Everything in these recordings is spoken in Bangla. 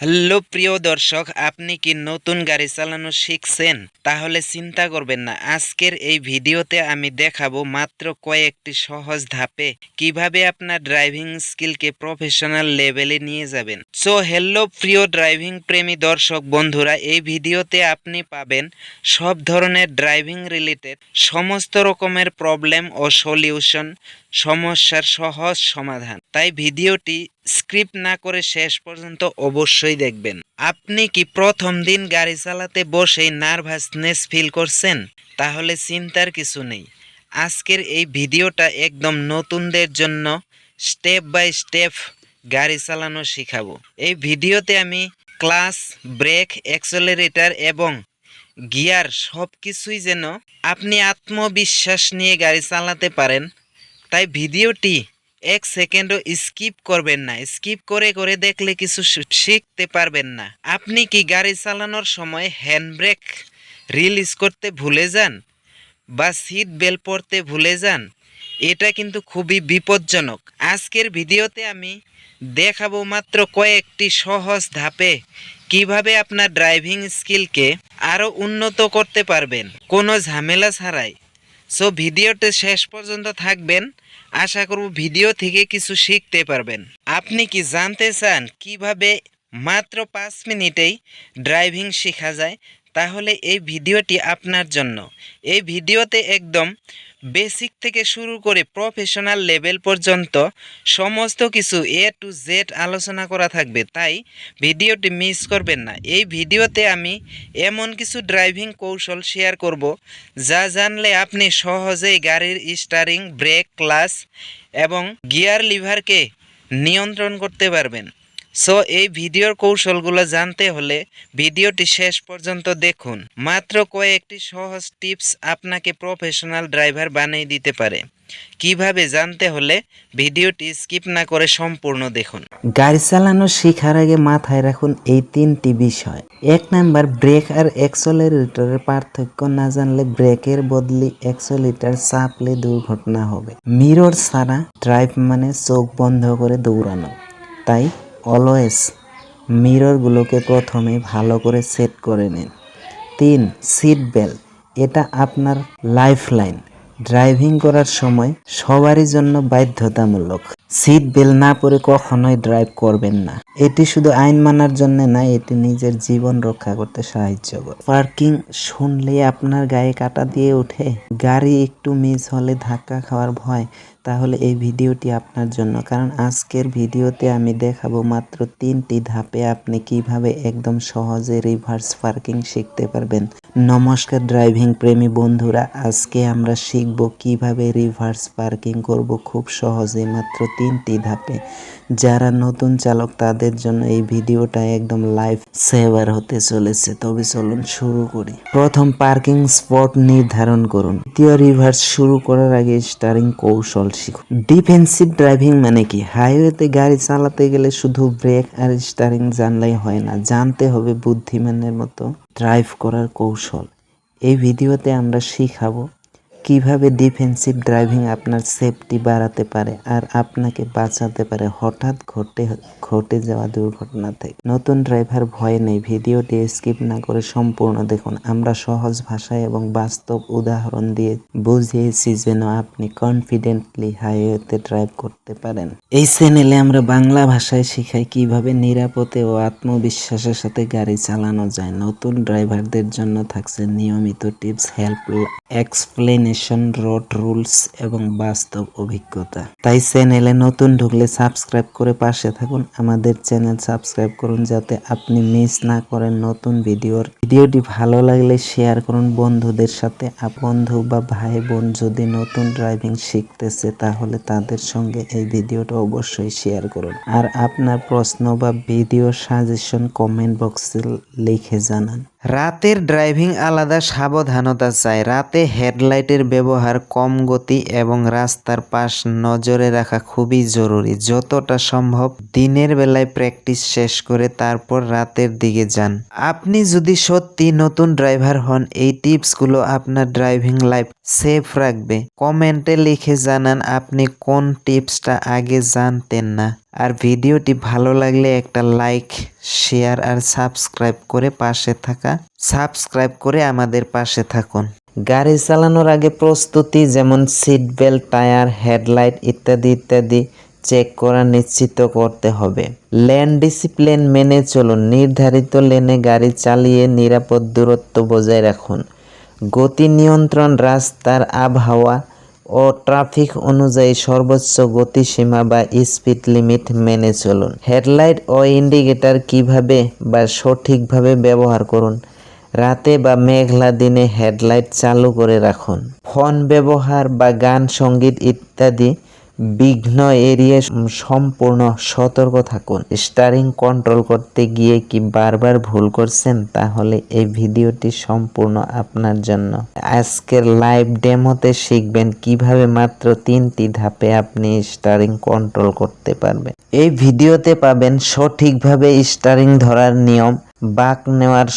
হ্যালো, প্রিয় দর্শক, আপনি কি নতুন গাড়ি চালানো শিখছেন? তাহলে চিন্তা করবেন না, আজকের এই ভিডিওতে আমি দেখাবো মাত্র কয়েকটি সহজ ধাপে কীভাবে আপনার ড্রাইভিং স্কিলকে প্রফেশনাল লেভেলে নিয়ে যাবেন। সো, হ্যালো, প্রিয় ড্রাইভিং প্রেমী দর্শক বন্ধুরা, এই ভিডিওতে আপনি পাবেন সব ধরনের ড্রাইভিং রিলেটেড সমস্ত রকমের প্রবলেম ও সলিউশন, সমস্যার সহজ সমাধান। তাই ভিডিওটি স্ক্রিপ্ট না করে শেষ পর্যন্ত অবশ্যই দেখবেন। আপনি কি প্রথম দিন গাড়ি চালাতে বসেই নার্ভাসনেস ফিল করছেন? তাহলে চিন্তার কিছু নেই। আজকের এই ভিডিওটা একদম নতুনদের জন্য স্টেপ বাই স্টেপ গাড়ি চালানো শেখাবো। এই ভিডিওতে আমি ক্লাস, ব্রেক, অ্যাক্সেলারেটর এবং গিয়ার সব কিছুই যেন আপনি আত্মবিশ্বাস নিয়ে গাড়ি চালাতে পারেন। তাই ভিডিওটি এক সেকেন্ডও স্কিপ করবেন না। স্কিপ করে করে দেখলে কিছু শিখতে পারবেন না। আপনি কি গাড়ি চালানোর সময় হ্যান্ডব্রেক রিলিজ করতে ভুলে যান বা সিট বেল্ট পরতে ভুলে যান? এটা কিন্তু খুবই বিপজ্জনক। আজকের ভিডিওতে আমি দেখাবো মাত্র কয়েকটি সহজ ধাপে কীভাবে আপনার ড্রাইভিং স্কিলকে আরও উন্নত করতে পারবেন। কোনো ঝামেলা ছাড়াই। সো ভিডিওটি শেষ পর্যন্ত থাকবেন। আশা করব ভিডিও থেকে কিছু শিখতে পারবেন। আপনি কি জানতে চান কীভাবে মাত্র পাঁচ মিনিটেই ড্রাইভিং শেখা যায়? তাহলে এই ভিডিওটি আপনার জন্য। এই ভিডিওতে একদম বেসিক থেকে শুরু করে প্রফেশনাল লেভেল পর্যন্ত সমস্ত কিছু এ টু জেড আলোচনা করা থাকবে। তাই ভিডিওটি মিস করবেন না। এই ভিডিওতে আমি এমন কিছু ড্রাইভিং কৌশল শেয়ার করব, যা জানলে আপনি সহজেই গাড়ির স্টারিং, ব্রেক ক্লাস এবং গিয়ার লিভারকে নিয়ন্ত্রণ করতে পারবেন। সো এই ভিডিওর কৌশলগুলো জানতে হলে ভিডিওটি শেষ পর্যন্ত দেখুন। মাত্র কয়েকটি সহজ টিপস আপনাকে প্রফেশনাল ড্রাইভার বানিয়ে দিতে পারে। কীভাবে জানতে হলে ভিডিওটি স্কিপ না করে সম্পূর্ণ দেখুন। গাড়ি চালানো শেখার আগে মাথায় রাখুন এই তিনটি বিষয়। এক নাম্বার, ব্রেক আর অ্যাক্সেলারেটরের পার্থক্য না জানলে ব্রেকের বদলে অ্যাক্সেলারেটর চাপলে দুর্ঘটনা হবে। মিরর ছাড়া ড্রাইভ মানে চোখ বন্ধ করে দৌড়ানো। তাই অলওয়েজ মিররগুলোকে প্রথমে ভালো করে সেট করে নিন। তিন, সিট বেল্ট। এটা আপনার লাইফ লাইন ড্রাইভিং করার সময় সবারই জন্য বাধ্যতামূলক। সিট বেল্ট না পরে কখনোই ড্রাইভ করবেন না। এটি শুধু আইন মানার জন্য না এটি নিজের জীবন রক্ষা করতে সাহায্য করে। পার্কিং শুনলে আপনার গায়ে কাটা দিয়ে ওঠে। গাড়ি একটু মিস হলে ধাক্কা খাওয়ার ভয়, তাহলে এই ভিডিওটি আপনার জন্য। কারণ আজকের ভিডিওতে আমি দেখাবো মাত্র তিনটি ধাপে আপনি কীভাবে একদম সহজে রিভার্স পার্কিং শিখতে পারবেন। নমস্কার ড্রাইভিং প্রেমী বন্ধুরা, আজকে আমরা শিখব কীভাবে রিভার্স পার্কিং করব খুব সহজে। মাত্র তিনটি ধাপে। যারা নতুন চালক, তাদের জন্য এই ভিডিওটা একদম লাইফ সেভার হতে চলেছে। তবে চলুন শুরু করি। প্রথম পার্কিং স্পট নির্ধারণ করুন। দ্বিতীয় রিভার্স শুরু করার আগে স্টারিং কৌশল শিখুন। ডিফেন্সিভ ড্রাইভিং মানে কি? হাইওয়েতে গাড়ি চালাতে গেলে শুধু ব্রেক আর স্টারিং জানলেই হয় না, জানতে হবে বুদ্ধিমানের মতো ড্রাইভ করার কৌশল। এই ভিডিওতে আমরা শিখাবো কীভাবে ডিফেন্সিভ ড্রাইভিং আপনার সেফটি বাড়াতে পারে আর আপনাকে বাঁচাতে পারে হঠাৎ ঘটে ঘটে যাওয়া দুর্ঘটনা থেকে। নতুন ড্রাইভার ভয় নেই, ভিডিওটি স্কিপ না করে সম্পূর্ণ দেখুন। আমরা সহজ ভাষায় এবং বাস্তব উদাহরণ দিয়ে বুঝিয়েছি যেন আপনি কনফিডেন্টলি হাইওয়েতে ড্রাইভ করতে পারেন। এই চ্যানেলে আমরা বাংলা ভাষায় শেখাই কীভাবে নিরাপদে ও আত্মবিশ্বাসের সাথে গাড়ি চালানো যায়। নতুন ড্রাইভারদের জন্য থাকছে নিয়মিত tips help explanation road rules এবং বাস্তব অভিজ্ঞতা। তাই চ্যানেলে নতুন ঢুকলে সাবস্ক্রাইব করে পাশে থাকুন। আমাদের চ্যানেল সাবস্ক্রাইব করুন যাতে আপনি মিস না করেন নতুন ভিডিওর। ভিডিওটি ভালো লাগলে শেয়ার করুন বন্ধুদের সাথে। বন্ধু বা ভাই বোন যদি নতুন ড্রাইভিং শিখতেছে, তাহলে তাদের সঙ্গে এই ভিডিওটা অবশ্যই শেয়ার করুন। আর আপনার প্রশ্ন বা ভিডিও সাজেশন কমেন্ট বক্সে লিখে জানান। রাতের ড্রাইভিং আলাদা সাবধানতা চাই। রাতে হেডলাইটের ব্যবহার কম গতি এবং রাস্তার পাশ নজরে রাখা খুবই জরুরি। যতটা সম্ভব দিনের বেলায় প্র্যাকটিস শেষ করে তারপর রাতের দিকে যান। আপনি যদি সত্যি নতুন ড্রাইভার হন, এই টিপসগুলো আপনার ড্রাইভিং লাইফ সেফ রাখবে। কমেন্টে লিখে জানান আপনি কোন টিপসটা আগে জানতেন না। আর ভিডিওটি ভালো লাগলে একটা লাইক শেয়ার আর সাবস্ক্রাইব করে পাশে থাকা। সাবস্ক্রাইব করে আমাদের পাশে থাকুন। গাড়ি চালানোর আগে প্রস্তুতি, যেমন সিট বেল্ট টায়ার হেডলাইট ইত্যাদি ইত্যাদি চেক করা নিশ্চিত করতে হবে। লেন ডিসিপ্লিন মেনে চলুন। নির্ধারিত লেনে গাড়ি চালিয়ে নিরাপদ দূরত্ব বজায় রাখুন। গতি নিয়ন্ত্রণ, রাস্তার আবহাওয়া ও ট্রাফিক অনুযায়ী সর্বোচ্চ গতিসীমা বা স্পিড লিমিট মেনে চলুন। হেডলাইট ও ইন্ডিকেটর কীভাবে বা সঠিকভাবে ব্যবহার করুন? রাতে বা মেঘলা দিনে হেডলাইট চালু করে রাখুন। ফোন ব্যবহার বা গান, সংগীত ইত্যাদি বিঘ্ন এড়িয়ে সম্পূর্ণ সতর্ক থাকুন। স্টারিং কন্ট্রোল করতে গিয়ে কি বারবার ভুল করছেন? তাহলে এই ভিডিওটি সম্পূর্ণ আপনার জন্য। আজকের লাইভ ডেমোতে শিখবেন কীভাবে মাত্র তিনটি ধাপে আপনি স্টারিং কন্ট্রোল করতে পারবেন। এই ভিডিওতে পাবেন সঠিকভাবে স্টারিং ধরার নিয়ম। বাঁক নেওয়ার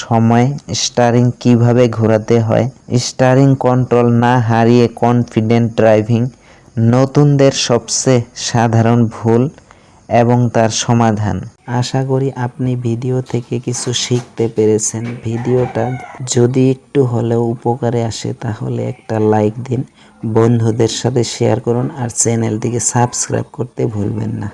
সময় স্টারিং কীভাবে ঘোরাতে হয়। স্টারিং কন্ট্রোল না হারিয়ে কনফিডেন্ট ড্রাইভিং নতুনদের সবচেয়ে সাধারণ ভুল এবং তার সমাধান। আশা করি আপনি ভিডিও থেকে কিছু শিখতে পেরেছেন। ভিডিওটা যদি একটু হলেও উপকারে আসে, তাহলে একটা লাইক দিন, বন্ধুদের সাথে শেয়ার করুন আর চ্যানেলটিকে সাবস্ক্রাইব করতে ভুলবেন না।